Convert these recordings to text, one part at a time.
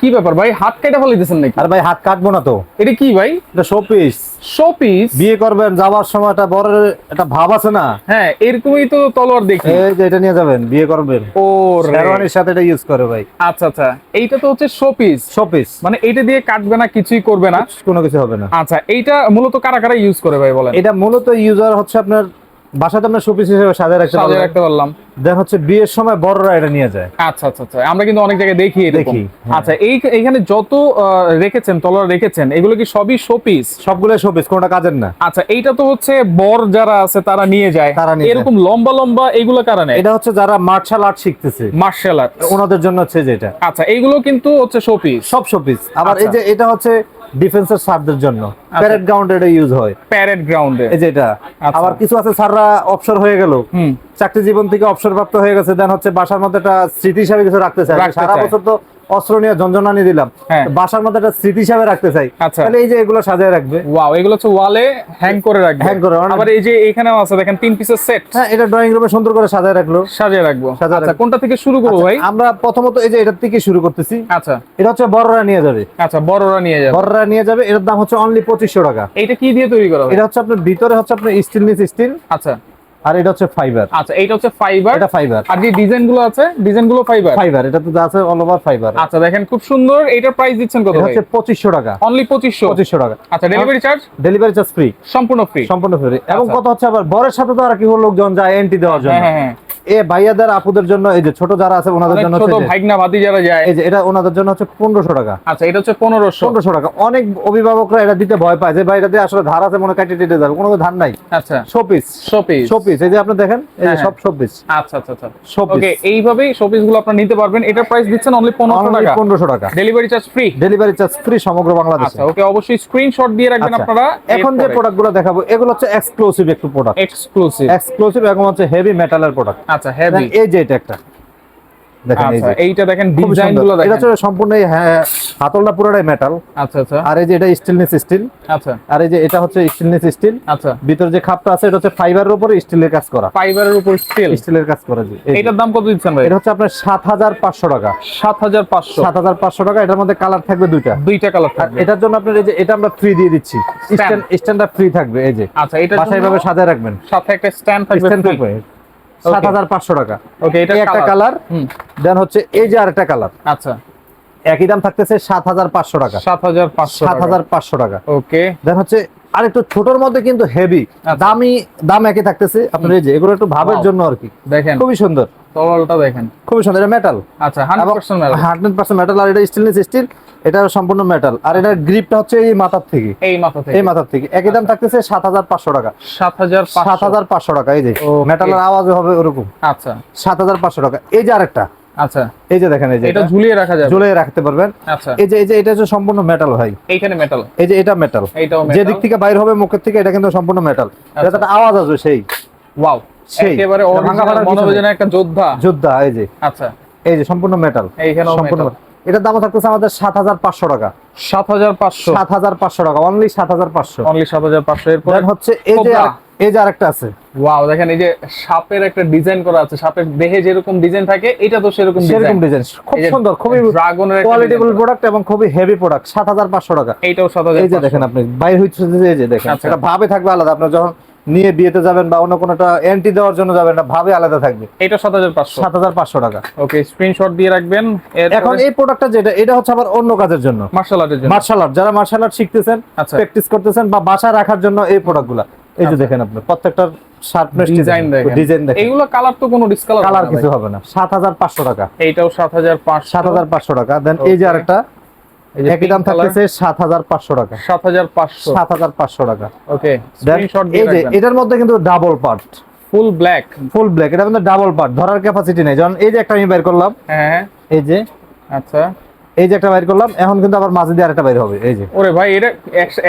কি ব্যাপার ভাই? হাত কেটে নাকি? আর ভাই হাত কাটবো না তো। এটা কি ভাই? এটা শোপিস শো বিয়ে করবেন যাওয়ার সময় একটা বড় একটা ভাব আছে না? হ্যাঁ এরকমই তো তলোয়ার দেখি। এই যে এটা নিয়ে যাবেন বিয়ে করবেন। ও। শেরওয়ানির সাথে এটা ইউজ করে ভাই। আচ্ছা আচ্ছা। এইটা তো হচ্ছে শো পিস শোপিস মানে এইটা দিয়ে কাটবে না কিছুই করবে না? কোনো কিছু হবে না। আচ্ছা এইটা মূলত কারা কারা ইউজ করে ভাই বলেন? এটা মূলত ইউজার হচ্ছে আপনার বাসাতে আপনার শোপিস হিসেবে সাজায় রাখতে সাজিয়ে রাখতে পারলাম। দেন হচ্ছে বিয়ের সময় বড়রা এটা নিয়ে যায়। আচ্ছা আচ্ছা আচ্ছা। আমরা কিন্তু অনেক জায়গায় দেখি দেখি, হ্যাঁ। আচ্ছা এই এখানে যত রেখেছেন তলোয়ার রেখেছেন এগুলো কি সবই শো পিস সবগুলো শোপিস কোনটা কাজের না। আচ্ছা এইটা তো হচ্ছে বর যারা আছে তারা নিয়ে যায়। তারা এরকম লম্বা লম্বা এগুলো কারণে এটা হচ্ছে যারা মার্শাল আর্ট শিখতেছে। Martial art. ওনাদের জন্য হচ্ছে যেটা। আচ্ছা এইগুলো কিন্তু হচ্ছে শো পিস সব শোপিস। আবার এই আচ্ছা। যে এটা হচ্ছে ডিফেন্সের সারদের জন্য। প্যারেড গ্রাউন্ডে এটা ইউজ হয়। প্যারেড গ্রাউন্ডে এই যে এটা। আচ্ছা। আবার কিছু আছে স্যাররা অবসর হয়ে গেল। চাকরি জীবন থেকে অবসরপ্রাপ্ত হয়ে গেছে। দেন হচ্ছে বাসার মধ্যে একটা স্মৃতি হিসাবে কিছু রাখতে চায়। সারা বছর তো অস্ত্র নিয়ে ঝঞ্ঝনানি দিলাম। হ্যাঁ। বাসার মধ্যে একটা স্মৃতি হিসাবে রাখতে চাই। আচ্ছা। তাহলে এই যে এগুলো সাজায় রাখবে। ওয়াও এগুলো হচ্ছে ওয়ালে হ্যাং করে রাখবে। Hang করে, আবার এই যে এখানেও আছে দেখেন তিন পিসের সেট হ্যাঁ এটা ড্রয়িং রুমে সুন্দর করে সাজায় রাখল। সাজিয়ে রাখব। আচ্ছা কোনটা থেকে শুরু করব ভাই? আচ্ছা, আমরা প্রথমত এই যে এটার থেকে শুরু করতেছি। আচ্ছা। এটা হচ্ছে বড়রা নিয়ে যাবে। আচ্ছা বড়রা নিয়ে যাবে। বড়রা নিয়ে যাবে এটার দাম হচ্ছে অনলি পঁচিশশো টাকা। এটা কি দিয়ে তৈরি করা হয়? এটা হচ্ছে আপনার ভিতরে হচ্ছে আপনার স্টিল নিচ স্টিল আচ্ছা। আর এটা হচ্ছে ফাইবার আচ্ছা এটা হচ্ছে ফাইবার এটা ফাইবার আর যে ডিজাইনগুলো আছে ডিজাইনগুলো ফাইবার ফাইবার এটা তো আছে অল ওভার ফাইবার আচ্ছা দেখেন খুব সুন্দর। এটার প্রাইস দিচ্ছেন কত ভাই? হচ্ছে পঁচিশশো টাকা। অনলি পঁচিশশো? পঁচিশশো টাকা। আচ্ছা delivery charge delivery charge free সম্পূর্ণ ফ্রি সম্পূর্ণ ফ্রি এবং আচ্ছা। কত হচ্ছে আবার? বরের সাথে তো আর কি হলো লোকজন যায় এন্ট্রি দেওয়ার জন্য। হ্যাঁ হ্যাঁ হ্যাঁ। এ ভাইয়াদের আপুদের জন্য এই যে ছোট যারা আছে ওনাদের জন্য ছোট ভাইগনা ভাতি যারা যায়। এই যে এটা ওনাদের জন্য হচ্ছে টাকা। আচ্ছা এটা হচ্ছে টাকা। অনেক অভিভাবকরা এটা দিতে ভয় পায় যে ভাই এটা আসলে ধার আছে মনে কাটিয়ে দিতে যাবে। কোনো ধার নাই। আচ্ছা। শোপিস। শোপিস। শোপিস। এই যে আপনি দেখেন এই যে হ্যাঁ, সব শোপিস। আচ্ছা আচ্ছা আচ্ছা। শোপিস। ওকে এইভাবেই শোপিসগুলো আপনারা নিতে পারবেন। এটার প্রাইস দিচ্ছেন অনলি টাকা। Delivery charge free delivery charge free সমগ্র বাংলাদেশে। আচ্ছা ওকে অবশ্যই স্ক্রিনশট দিয়ে রাখবেন আপনারা। এখন যে দেখাবো এগুলো হচ্ছে এক্সক্লুসিভ একটু প্রোডাক্ট এক্সক্লুসিভ এক্সক্লুসিভ এবং হচ্ছে হেভি মেটালের প্রোডাক্ট আচ্ছা হেভি এই যে এটা একটা। দেখেন এই আচ্ছা যে। এইটা দেখেন খুবই ডিজাইন সুন্দর। গুলো এটা হচ্ছে সম্পূর্ণ হ্যাঁ, হাতলটা পুরোটাই মেটাল আচ্ছা আচ্ছা। আর এই যে এটা স্টেনলেস স্টিল আচ্ছা। আর এই যে এটা হচ্ছে স্টেনলেস স্টিল আচ্ছা। ভিতর যে খাপটা আছে এটা হচ্ছে ফাইবারের উপরে স্টিলের কাজ করা। ফাইবারের উপর স্টিল স্টিলের কাজ করা জি এটার দাম কত দিচ্ছেন ভাই? এটা হচ্ছে আপনার সাত হাজার পাঁচশো টাকা। সাত হাজার পাঁচশো। সাত হাজার পাঁচশো টাকা এটার মধ্যে কালার থাকবে দুইটা। দুইটা কালার থাকবে। এটার জন্য আপনার এই যে এটা আমরা ফ্রি দিয়ে দিচ্ছি। স্ট্যান্ড স্ট্যান্ডটা ফ্রি থাকবে এই যে। আচ্ছা এটা বাসায় ভাবে সাজায় রাখবেন। সাথে একটা স্ট্যান্ড থাকবে স্ট্যান্ড থাকবে। সাত হাজার পাঁচশো টাকা। ওকে এটা একটা কালার দেন হচ্ছে এই যে আরেকটা কালার আচ্ছা। একই দাম থাকতেছে সাত হাজার পাঁচশো টাকা। সাত হাজার পাঁচশো সাত হাজার পাঁচশো টাকা। ওকে দেন হচ্ছে আর একটু ছোটর মধ্যে কিন্তু হেভি আচ্ছা। দামি দাম একই থাকতেছে। আপনার এই যে এগুলো একটু ভাবের জন্য আর কি। দেখেন। খুবই সুন্দর। তরলটা দেখেন। খুবই সুন্দর এটা মেটাল আচ্ছা hundred percent hundred percent metal আর এটা স্টেনলেস স্টিল এটা সম্পূর্ণ মেটাল আর এটার গ্রিপটা হচ্ছে এই মাথার থেকে। এই মাথা থেকে। এই মাথার থেকে। একই দাম থাকতেছে সাত হাজার পাঁচশো টাকা। সাত হাজার সাত হাজার পাঁচশো টাকা এই যে। মেটালের আওয়াজ হবে ওরকম। আচ্ছা। সাত হাজার পাঁচশো টাকা। এই যে আরেকটা। আচ্ছা। এই যে দেখেন এই যে এটা ঝুলিয়ে রাখা যাবে। ঝুলিয়ে রাখতে পারবেন। আচ্ছা। এই যে এই যে এটা হচ্ছে সম্পূর্ণ মেটাল ভাই। এইখানে মেটাল এই যে এটা মেটাল এইটাও যে দিক থেকে বাইর হবে মুখের থেকে এটা কিন্তু সম্পূর্ণ মেটাল আচ্ছা। এটা একটা আওয়াজ আসবে সেই। ওয়াও সেই। একেবারে নেই। একটা যোদ্ধা। যোদ্ধা এই যে। আচ্ছা। এই যে সম্পূর্ণ মেটাল এইখানেও সম্পূর্ণ। এটার দাম থাকতেছে আমাদের সাত হাজার পাঁচশো টাকা। সাত হাজার পাঁচশো? সাত হাজার পাঁচশো টাকা অনলি সাত হাজার পাঁচশো। অনলি সাত হাজার পাঁচশো। এরপর হচ্ছে এই যে এই যে আরেকটা আছে। ওয়াও দেখেন এই যে সাপের একটা ডিজাইন করা আছে। সাপের দেহে যেরকম ডিজাইন থাকে এটা তো সেরকম সেরকম ডিজাইন খুব সুন্দর খুবই ড্রাগনের কোয়ালিটিবল প্রোডাক্ট এবং খুবই হেভি প্রোডাক্ট সাত হাজার পাঁচশো টাকা। এইটাও সাত হাজার এই যে দেখেন আপনি বাইরে হচ্ছে যে এই যে দেখেন আচ্ছা। এটা ভাবে থাকবে আলাদা। আপনার যখন নিয়ে বিয়েতে যাবেন বা অন্য কোনোটা এন্ট্রি দেওয়ার জন্য যাবেন না ভাবে আলাদা থাকবে। এটা সাত হাজার পাঁচশো। সাত হাজার পাঁচশো টাকা। ওকে স্ক্রিনশট দিয়ে রাখবেন। এখন এই প্রোডাক্টটা যেটা এটা হচ্ছে আবার অন্য কাজের জন্য। মার্শাল আর্টের জন্য। মার্শাল আর্ট যারা মার্শাল আর্ট শিখতেছেন আচ্ছা। প্র্যাকটিস করতেছেন বা বাসা রাখার জন্য এই প্রোডাক্টগুলা এই যে দেখেন আপনি প্রত্যেকটার শার্পনেস ডিজাইন দেখেন ডিজাইন দেখেন। এগুলো কালার তো কোনো ডিসকালার কালার কিছু হবে না। সাত হাজার পাঁচশো টাকা। এইটাও সাত হাজার পাঁচশো। সাত হাজার পাঁচশো টাকা। দেন এই যে আরেকটা একই দাম থাকতেছে সাত হাজার পাঁচশো টাকা। সাত হাজার পাঁচশো। সাত হাজার পাঁচশো টাকা। ওকে স্ক্রিনশট দিয়ে রাখবেন। এটার মধ্যে কিন্তু double part full black full black এটা কিন্তু ডাবল পার্ট ধরার ক্যাপাসিটি নেই। যেমন এই যে একটা আমি বের করলাম হ্যাঁ। এই যে আচ্ছা। এই যে একটা বের করলাম এখন কিন্তু আবার মাঝে দিয়ে আরেকটা বের হবে এই যে। ওরে ভাই এটা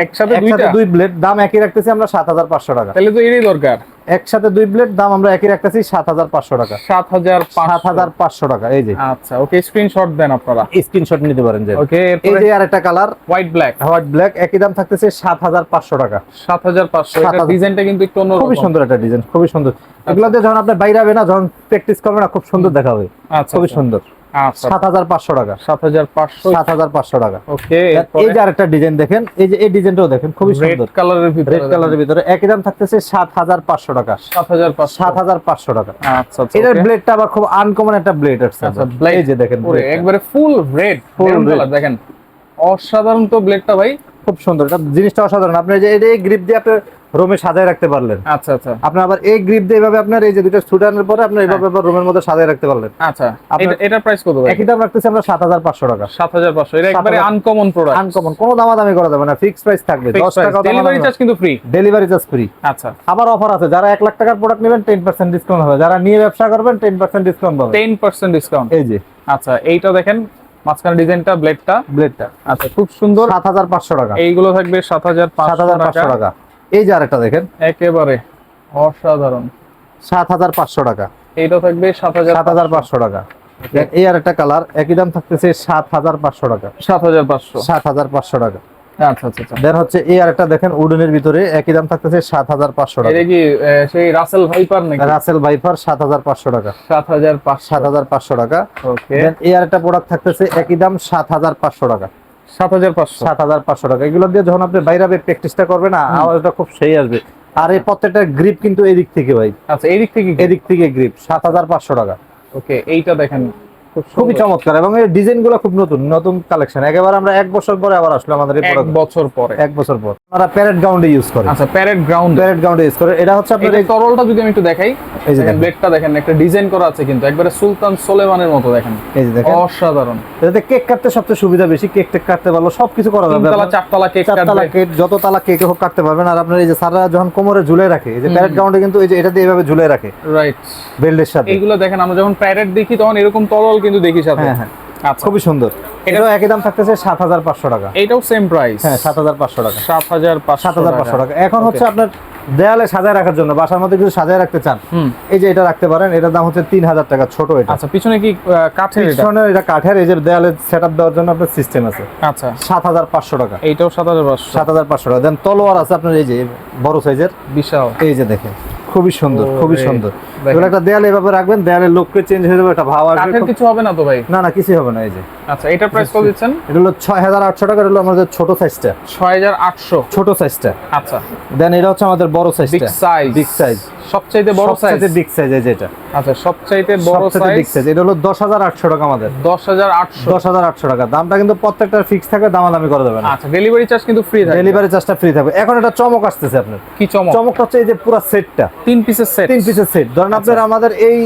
একসাথে দুইটা? দুই ব্লেড দাম একই রাখতেছি আমরা সাত হাজার পাঁচশো টাকা। তাহলে তো এরই দরকার। একসাথে দুই ব্লেড দাম আমরা একই রাখতেছি সাত হাজার পাঁচশো টাকা। সাত হাজার সাত হাজার পাঁচশো টাকা এই যে। আচ্ছা ওকে স্ক্রিনশট দেন আপনারা। স্ক্রিনশট নিতে পারেন যে। ওকে এই যে আরেকটা colour white black white black একই দাম থাকতেছে সাত হাজার পাঁচশো টাকা। সাত হাজার পাঁচশো এটা 7,000 ডিজাইনটা কিন্তু একটু অন্য খুবই সুন্দর একটা ডিজাইন খুবই সুন্দর। এগুলো দিয়ে যখন আপনি বাইরে হবে না যখন প্র্যাকটিস করবে না খুব সুন্দর দেখাবে। আচ্ছা খুবই আচ্ছা। সুন্দর। আচ্ছা সাত হাজার পাঁচশো টাকা। সাত হাজার পাঁচশো। সাত হাজার পাঁচশো টাকা। ওকে এই যে আরেকটা ডিজাইন দেখেন এই যে এই ডিজাইনটাও দেখেন খুবই সুন্দর। কালারের ভিতরে রেড কালারের ভিতরে। একই দাম থাকতেছে সাত হাজার পাঁচশো টাকা। সাত হাজার সাত হাজার পাঁচশো টাকা। আচ্ছা আচ্ছা এটার ব্লেডটা আবার খুব আনকমন একটা ব্লেড আসছে আচ্ছা এই যে দেখেন। একবারে ফুল রেড ফুল কালার দেখেন। অসাধারণ তো ব্লেডটা ভাই। খুব সুন্দর। এটা জিনিসটা অসাধারণ। আপনি যে এটা এই গ্রিপ দিয়ে আপনার রুমে সাজায় রাখতে পারলেন। আচ্ছা আচ্ছা। আপনি আবার এই গ্রিপ দিয়ে এভাবে আপনার এই যে দুটো স্টুডেন্টের পরে আপনি এইভাবে আবার রুমের মধ্যে সাজায় রাখতে পারলেন। আচ্ছা। এটা- প্রাইস কত ভাই? একই দাম রাখতেছি আমরা সাত হাজার পাঁচশো টাকা। সাত হাজার পাঁচশো। এটা একবারে আনকমন প্রোডাক্ট আনকমন কোনো দামাদামি করা যাবে না। ফিক্স প্রাইস থাকবে। দশ টাকা ডেলিভারি চার্জ কিন্তু ফ্রি ডেলিভারি চার্জ ফ্রি আচ্ছা। আবার অফার আছে। যারা এক লাখ টাকার প্রোডাক্ট নেবেন টেন পার্সেন্ট ডিসকাউন্ট হবে। যারা নিয়ে ব্যবসা করবেন টেন পার্সেন্ট ডিসকাউন্ট পাবেন। টেন পার্সেন্ট ডিসকাউন্ট এই যে। আচ্ছা এইটা দেখেন মাঝখানে ডিজাইনটা ব্লেডটা ব্লেডটা আচ্ছা খুব সুন্দর। সাত হাজার পাঁচশো টাকা। এইগুলো থাকবে সাত হাজার সাত হাজার পাঁচশো টাকা। টাকা এই যে আরেকটা দেখেন। একেবারে অসাধারণ। সাত হাজার পাঁচশো টাকা। এইটা থাকবে সাত হাজার সাত হাজার পাঁচশো টাকা। এই আর একটা কালার একই দাম থাকতেছে সাত হাজার পাঁচশো টাকা। সাত হাজার পাঁচশো। সাত হাজার পাঁচশো টাকা। আচ্ছা আচ্ছা আচ্ছা। দেন হচ্ছে এই আর দেখেন উডেনের ভিতরে একই দাম থাকতেছে সাত হাজার পাঁচশো টাকা। এটা কি সেই রাসেল ভাইপার নাকি? রাসেল ভাইপার সাত হাজার পাঁচশো টাকা। ওকে। দেন এই প্রোডাক্ট থাকতেছে একই দাম সাত হাজার পাঁচশো টাকা। সাত হাজার পাঁচশো। সাত হাজার পাঁচশো টাকা। এগুলো দিয়ে যখন আপনি বাইরে প্র্যাকটিসটা করবেন না আওয়াজটা খুব সেই আসবে। আর এই প্রত্যেকটা গ্রিপ কিন্তু এদিক থেকে ভাই। আচ্ছা এই দিক থেকে এদিক থেকে গ্রিপ সাত হাজার পাঁচশো টাকা। ওকে এইটা দেখেন। খুবই চমৎকার এবং এই ডিজাইনগুলো খুব নতুন নতুন কালেকশন একেবারে আমরা এক বছর পরে আবার আসলো আমাদের এক বছর পরে। এক বছর পর। আমরা প্যারেড গ্রাউন্ডে ইউজ করে আচ্ছা প্যারেড গ্রাউন্ড প্যারেড গ্রাউন্ডে ইউজ করে এটা হচ্ছে আপনার এই- তরলটা যদি আমি একটু দেখাই এই যে দেখেন। ব্লেডটা দেখেন একটা ডিজাইন করা আছে কিন্তু একবারে সুলতান সোলেমানের মতো দেখেন। এই যে দেখেন। অসাধারণ। এটাতে কেক কাটতে সবচেয়ে সুবিধা বেশি কেক টেক কাটতে পারল সবকিছু করা যাবে। আপনার। চারতলা কেক চারতলা কেক যত তালা কেক হোক কাটতে পারবেন। আর আপনার এই যে সারা যখন কোমরে ঝুলে রাখে এই যে প্যারেড গ্রাউন্ডে কিন্তু এই যে এটা দিয়ে এভাবে ঝুলে রাখে। রাইট বেল্টের সাথে। এইগুলো দেখেন আমরা যখন প্যারেড দেখি তখন এরকম তরল কিন্তু দেখি সাথে। হ্যাঁ হ্যাঁ। আচ্ছা। খুবই সুন্দর। এটাও একই দাম থাকতেছে সাত হাজার পাঁচশো টাকা। এইটাও সেম প্রাইস হ্যাঁ সাত হাজার পাঁচশো টাকা। সাত হাজার সাত হাজার পাঁচশো টাকা। এখন হচ্ছে আপনার দেয়ালে সাজায় রাখার জন্য বাসার মধ্যে কিছু সাজায় রাখতে চান হুম। এই যে এটা রাখতে পারেন এটার দাম হচ্ছে তিন হাজার টাকা ছোট এটা। আচ্ছা পিছনে কি কাঠের পিছনে এটা কাঠের এই যে দেয়ালে সেট আপ দেওয়ার জন্য আপনার সিস্টেম আছে। আচ্ছা। সাত হাজার পাঁচশো টাকা। এইটাও সাত হাজার পাঁচশো সাত হাজার পাঁচশো টাকা। দেন তলোয়ার আছে আপনার এই যে বড় সাইজের বিশাল। এই যে দেখেন খুবই সুন্দর খুবই সুন্দর। এগুলো একটা দেয়ালে এভাবে রাখবেন দেয়ালের লোককে চেঞ্জ হয়ে যাবে একটা ভাব আসবে। কাঠের কিছু হবে না তো ভাই? না না কিছুই হবে না এই যে। আচ্ছা এটার প্রাইস কত দিচ্ছেন? এটা হলো ছয় হাজার আটশো টাকা হলো আমাদের ছোট সাইজটা ছয় হাজার আটশো? ছোট সাইজটা আচ্ছা। দেন এটা হচ্ছে আমাদের বড় বিগ সাইজ বিগ সাইজ সবচাইতে বড় সাইজ বিগ সাইজ এই যেটা আচ্ছা সবচাইতে বড় সবচেয়ে বিগ সাইজ সাইজ এটা হলো দশ হাজার আটশো টাকা আমাদের। দশ হাজার আটশো? দশ হাজার আটশো টাকা। দামটা কিন্তু প্রত্যেকটা ফিক্স থাকে দামাদামি করা যাবে না আচ্ছা ডেলিভারি চার্জ কিন্তু ফ্রি ডেলিভারি চার্জটা ফ্রি থাকবে। এখন এটা চমক আসতেছে আপনার। কি চমক? চমকটা হচ্ছে এই যে পুরো সেটটা তিন পিসের সেট তিন পিসের সেট ধরেন আপনার আমাদের এই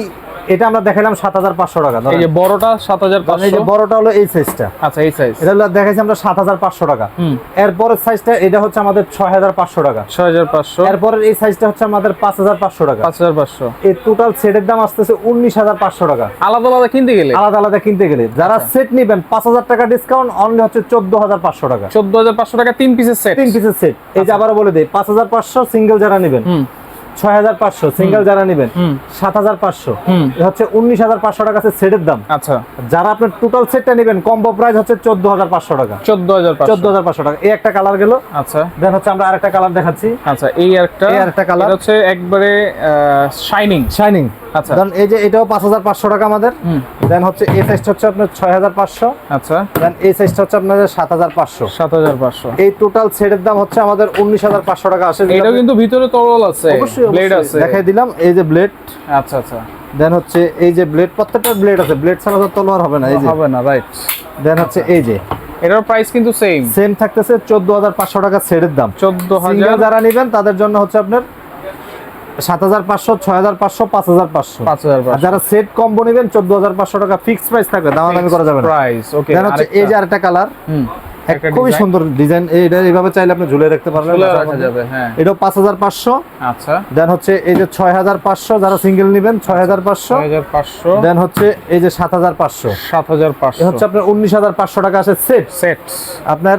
এটা আমরা দেখালাম সাত হাজার পাঁচশো টাকা এই যে বড়টা সাত হাজার ধরেন এই যে বড়টা হলো এই সাইজটা আচ্ছা এই সাইজ এটা দেখাইছি আমরা সাত হাজার পাঁচশো টাকা। এরপরের সাইজটা এটা হচ্ছে আমাদের ছয় হাজার পাঁচশো টাকা। ছয় হাজার পাঁচশো। এরপরের এই সাইজটা হচ্ছে আমাদের পাঁচ হাজার পাঁচশো টাকা। পাঁচ হাজার পাঁচশো। এই টোটাল সেটের দাম আসতেছে উনিশ হাজার পাঁচশো টাকা। আলাদা আলাদা কিনতে গেলে? আলাদা আলাদা কিনতে গেলে। যারা সেট নিবেন পাঁচ হাজার টাকা ডিসকাউন্ট অনলি হচ্ছে চোদ্দ হাজার পাঁচশো টাকা। চোদ্দ হাজার পাঁচশো টাকা তিন পিসের সেট তিন পিসের সেট এই যে আবারও বলে দিই পাঁচ হাজার পাঁচশো সিঙ্গেল যারা নিবেন। ছয় হাজার পাঁচশো সিঙ্গেল যারা নিবেন সাত হাজার পাঁচশো। হচ্ছে উনিশ হাজার পাঁচশো টাকা সেটের দাম। আচ্ছা। যারা আপনার টোটাল সেটটা নেবেন কম্বো প্রাইস হচ্ছে চোদ্দ হাজার পাঁচশো টাকা। চোদ্দ হাজার চোদ্দ হাজার পাঁচশো টাকা। এই একটা কালার গেল। আচ্ছা। দেন হচ্ছে আমরা আরেকটা কালার দেখাচ্ছি। আচ্ছা এই একটা এই আরেকটা কালার হচ্ছে একবারে শাইনিং শাইনিং আচ্ছা। দেন এই যে এটাও পাঁচ হাজার পাঁচশো টাকা আমাদের। দেন হচ্ছে এই সাইজটা হচ্ছে আপনার ছয় হাজার পাঁচশো। আচ্ছা। দেন এই সাইজটা হচ্ছে আপনাদের সাত হাজার পাঁচশো। সাত হাজার পাঁচশো। এই টোটাল সেটের দাম হচ্ছে আমাদের উনিশ হাজার পাঁচশো টাকা আসে। এটাও কিন্তু ভিতরে তরল আছে ব্লেড আছে। দেখাই দিলাম এই যে ব্লেড আচ্ছা আচ্ছা। দেন হচ্ছে এই যে ব্লেড প্রত্যেকটা ব্লেড আছে। ব্লেড ছাড়া তো তলোয়ার হবে না এই যে। হবে না রাইট দেন হচ্ছে এই যে। এটার প্রাইস কিন্তু সেম সেম থাকতেছে চোদ্দ হাজার পাঁচশো টাকা সেটের দাম। চোদ্দ সিঙ্গেল হাজার যারা নেবেন তাদের জন্য হচ্ছে আপনার সাত হাজার পাঁচশো ছয় হাজার পাঁচশো পাঁচ হাজার পাঁচশো। পাঁচ হাজার যারা সেট কম্বো নেবেন চোদ্দ হাজার পাঁচশো টাকা ফিক্স প্রাইস থাকবে দামাদামি করা যাবে প্রাইস ওকে হচ্ছে এই যে আরেকটা কালার খুবই সুন্দর ডিজাইন এইভাবে চাইলে আপনি ঝুলে রাখতে পারবেন। যাবে হ্যাঁ। এটাও পাঁচ হাজার পাঁচশো। আচ্ছা। দেন হচ্ছে এই যে ছয় হাজার পাঁচশো যারা সিঙ্গেল নেবেন ছয় হাজার পাঁচশো। পাঁচশো। দেন হচ্ছে এই যে সাত হাজার পাঁচশো। সাত হাজার পাঁচশো। হচ্ছে আপনার উনিশ হাজার পাঁচশো টাকা আছে সেট সেট আপনার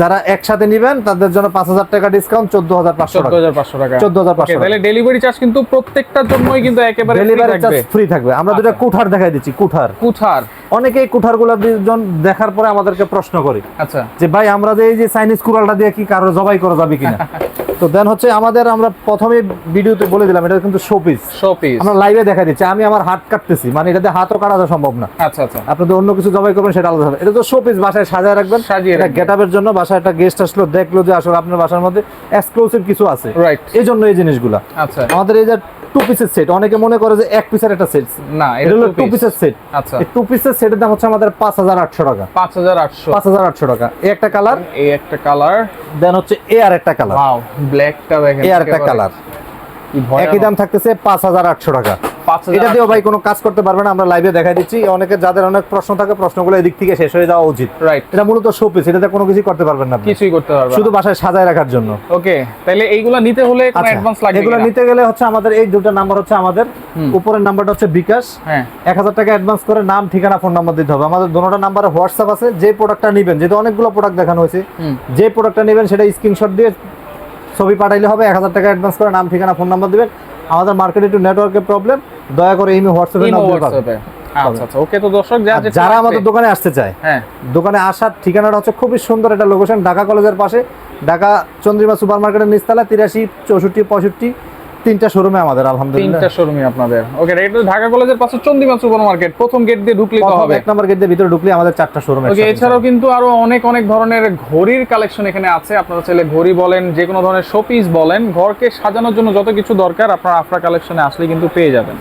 যারা একসাথে নিবেন তাদের জন্য পাঁচ হাজার টাকা ডিসকাউন্ট চোদ্দ হাজার পাঁচশো চোদ্দ টাকা হাজার পাঁচশো টাকা। চোদ্দ হাজার পাঁচশো তাহলে ডেলিভারি চার্জ কিন্তু প্রত্যেকটার জন্যই কিন্তু একেবারে ডেলিভারি চার্জ ফ্রি থাকবে। আমরা দুটা আচ্ছা। কুঠার দেখাই দিচ্ছি কুঠার। কুঠার। অনেকেই কুঠারগুলা দেখার পরে আমাদেরকে প্রশ্ন করে আচ্ছা। যে ভাই আমরা যে এই যে চাইনিজ কুড়ালটা দিয়ে কি কারও জবাই করা যাবে কিনা? তো দেন হচ্ছে আমাদের আমরা প্রথমে ভিডিওতে বলে দিলাম এটা কিন্তু শোপিস শো পিস আমরা লাইভে দেখা দিচ্ছি। আমি আমার হাত কাটতেছি মানে এটাতে হাতও কাটা সম্ভব না। আচ্ছা আচ্ছা। আপনি তো অন্য কিছু জবাই করবেন সেটা আলাদা হবে। এটা তো শোপিস বাসায় সাজায় রাখবেন। সাজিয়ে এটা। গেটআপের জন্য বাসায় একটা গেস্ট আসলো দেখল যে আসলে আপনার বাসার মধ্যে এক্সক্লুসিভ কিছু আছে। রাইট এই জন্য এই জিনিসগুলা। আচ্ছা। আমাদের এই যে টু পিসের সেট অনেকে মনে করে যে এক পিসের একটা সেট না এটা হলো টু পিসের সেট আচ্ছা। টু পিসের সেটের দাম হচ্ছে আমাদের পাঁচ হাজার আটশো টাকা। পাঁচ হাজার আটশো। পাঁচ হাজার আটশো টাকা। এই একটা কালার এই একটা কালার দেন হচ্ছে এ আর একটা কালার ওয়াও ব্ল্যাকটা দেখেন এ আর একটা কালার একই দাম থাকতেছে পাঁচ হাজার আটশো টাকা। পাঁচ হাজার এটা দিয়েও ভাই কোনো কাজ করতে পারবে না আমরা লাইভে দেখাই দিচ্ছি। অনেকে যাদের অনেক প্রশ্ন থাকে প্রশ্নগুলো এদিক থেকে শেষ হয়ে যাওয়া উচিত। রাইট এটা মূলত শোপিস এটাতে কোনো কিছু করতে পারবেন না। কিছুই করতে পারবে শুধু বাসায় সাজায় রাখার জন্য। ওকে তাহলে এইগুলা নিতে হলে কোনো আচ্ছা, অ্যাডভান্স লাগবে এগুলো নিতে গেলে হচ্ছে আমাদের এই দুটো নাম্বার হচ্ছে আমাদের। উপরের নাম্বারটা হচ্ছে বিকাশ। হ্যাঁ। এক হাজার টাকা অ্যাডভান্স করে নাম ঠিকানা ফোন নাম্বার দিতে হবে। আমাদের দুটোটা নাম্বারে হোয়াটসঅ্যাপ আছে যে প্রোডাক্টটা নেবেন যেহেতু অনেকগুলো প্রোডাক্ট দেখানো হয়েছে যে প্রোডাক্টটা নেবেন সেটা স্ক্রিনশট দিয়ে ছবি পাঠাইলে হবে। এক হাজার টাকা অ্যাডভান্স করে নাম ঠিকানা ফোন নাম্বার দিবেন। আমাদের মার্কেটে একটু নেটওয়ার্কের প্রবলেম দয়া করে এই হোয়াটসঅ্যাপে নাম্বার পাবেন। আচ্ছা আচ্ছা ওকে তো দর্শক যা আর যারা আমাদের দোকানে আসতে চায় হ্যাঁ। দোকানে আসার ঠিকানাটা হচ্ছে খুবই সুন্দর একটা লোকেশন ঢাকা কলেজের পাশে ঢাকা চন্দ্রিমা সুপার মার্কেটের নিচতলা তিরাশি চৌষট্টি পঁয়ষট্টি তিনটা শোরুমে আমাদের আলহামদুলিল্লাহ। তিনটা শোরুমে আপনাদের। ওকে এটা ঢাকা কলেজের পাশে চন্দিমা সুপার মার্কেট প্রথম গেট দিয়ে ঢুকলেই তো হবে। এক নম্বর গেট দিয়ে ভিতরে ঢুকলে আমাদের চারটা শোরুম ওকে এছাড়াও কিন্তু আরও অনেক অনেক ধরনের ঘড়ির কালেকশন এখানে আছে। আপনারা চাইলে ঘড়ি বলেন যে কোনো ধরনের শোপিস বলেন ঘরকে সাজানোর জন্য যত কিছু দরকার আপনারা আফরা কালেকশনে আসলে কিন্তু পেয়ে যাবেন।